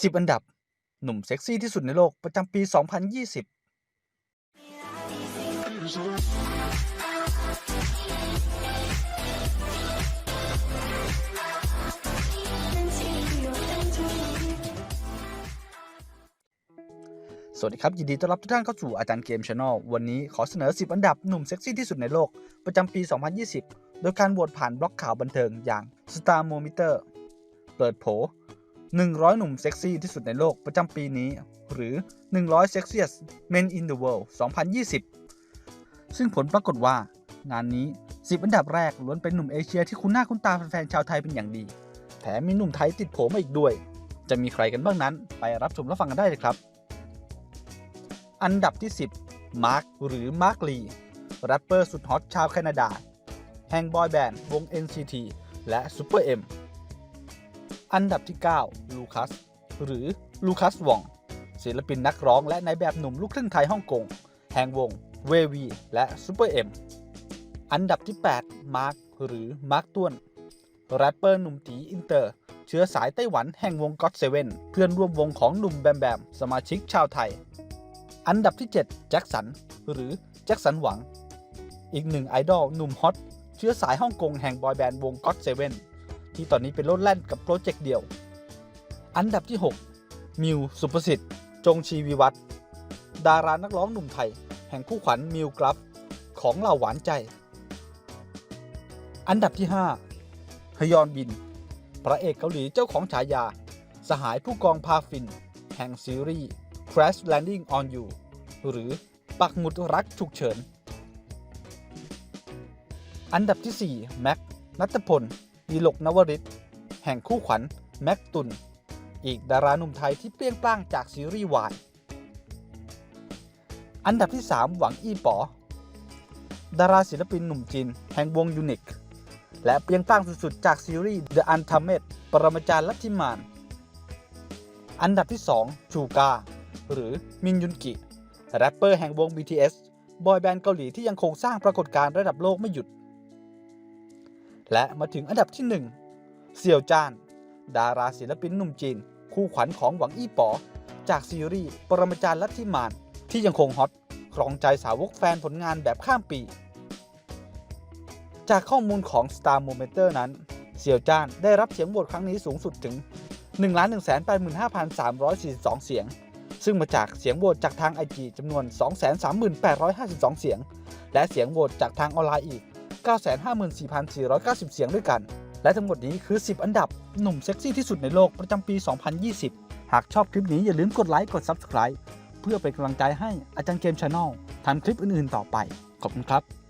10 อันดับ หนุ่มเซ็กซี่ที่สุดในโลกประจำปี 2020 สวัสดีครับ ยินดีต้อนรับทุกท่านเข้าสู่อาจารย์เกมช n แนลวันนี้ขอเสนอ 10 อันดับหนุ่มเซ็กซี่ที่สุดในโลก ประจำปี 2020 โดยการโหวตผ่านบล็อกข่าวบันเทิงอย่าง Star m o m e t e r เปิดโผ 100 หนุ่มเซ็กซี่ที่สุดในโลกประจำปีนี้ หรือ 100 Sexiest Men in the World 2020 ซึ่งผลปรากฏว่า งานนี้ 10 อันดับแรกล้วนเป็นหนุ่มเอเชียที่คุ้นหน้าคุ้นตาแฟนๆชาวไทยเป็นอย่างดี แถมมีหนุ่มไทยติดโผมาอีกด้วย จะมีใครกันบ้างนั้น ไปรับชมรับฟังกันได้เลยครับ อันดับที่ 10 มาร์คหรือมาร์คลีแรปเปอร์สุดฮอตชาวแคนาดา แห่งบอยแบนด์วง NCT และ Super M อันดับที่ 9 ลูคัส หรือลูคัสวอง ศิลปินนักร้องและนายแบบหนุ่มลูกครึ่งไทยฮ่องกง แห่งวงเววีและ Super M อันดับที่ 8 มาร์ค หรือมาร์คต้วน แรปเปอร์หนุ่มตีอินเตอร์ เชื้อสายไต้หวันแห่งวงก็ t เซเว่นเพื่อนร่วมวงของหนุ่มแบมแบม สมาชิกชาวไทย อันดับที่ 7 แจ็คสัน หรือแจ็คสันหวัง อีกหนึ่งไอดอลหนุ่มฮอต เชื้อสายฮ่องกงแห่งบอยแบนด์วงก็ t เซเว่น ที่ตอนนี้เป็นโลดแล่นกับโปรเจกต์เดี่ยว อันดับที่ 6 มิวสุประสิทธิ์ จงชีวิวัฒน์ดารานักร้องหนุ่มไทย แห่งคู่ขวัญมิวกราฟของเหล่าหวานใจ อันดับที่ 5 ฮยอนบิน พระเอกเกาหลีเจ้าของฉายา สหายผู้กองพาฟิน แห่งซีรีส์ Crash Landing on You หรือปักหมุดรักฉุกเฉิน อันดับที่ 4 แม็ก นัทพล ดีลกนวริศแห่งคู่ขวัญแม็กตุน อีกดาราหนุ่มไทยที่เปรี้ยงปร้างจากซีรีส์วายอันดับที่ 3 หวังอี้ป๋อดาราศิลปินหนุ่มจีนแห่งวงยูนิค และเปรี้ยงปร้างสุดๆ จากซีรีส์ The Untamed ปรมาจารย์ลัทธิมาน อันดับที่ 2 ชูกา หรือมินยุนกิ แรปเปอร์แห่งวง BTS บอยแบนด์เกาหลีที่ยังคงสร้างปรากฏการณ์ระดับโลกไม่หยุด และมาถึงอันดับที่ 1เซียวจาน ดาราศิลปินหนุ่มจีน คู่ขวัญของหวังอี้ป๋อ จากซีรีส์ปรมาจารย์ลัทธิมาน ที่ยังคงฮอตครองใจสาวกแฟนผลงานแบบข้ามปี จากข้อมูลของ Star m o m e t e r นั้น เสี่ยวจ้านได้รับเสียงโหวตครั้งนี้สูงสุดถึง 1 1 8 5 342 เสียง ซึ่งมาจากเสียงโหวตจากทาง IG จำนวน 238,52 เสียง และเสียงโหวตจากทางออนไลน์อีก 954,490 เสียงด้วยกัน และทั้งหมดนี้คือ 10 อันดับหนุ่มเซ็กซี่ที่สุดในโลกประจำปี 2020 หากชอบคลิปนี้อย่าลืมกดไลค์กด Subscribe เพื่อเป็นกำลังใจให้อาจารย์เกมชาแนลทำคลิปอื่นๆต่อไป ขอบคุณครับ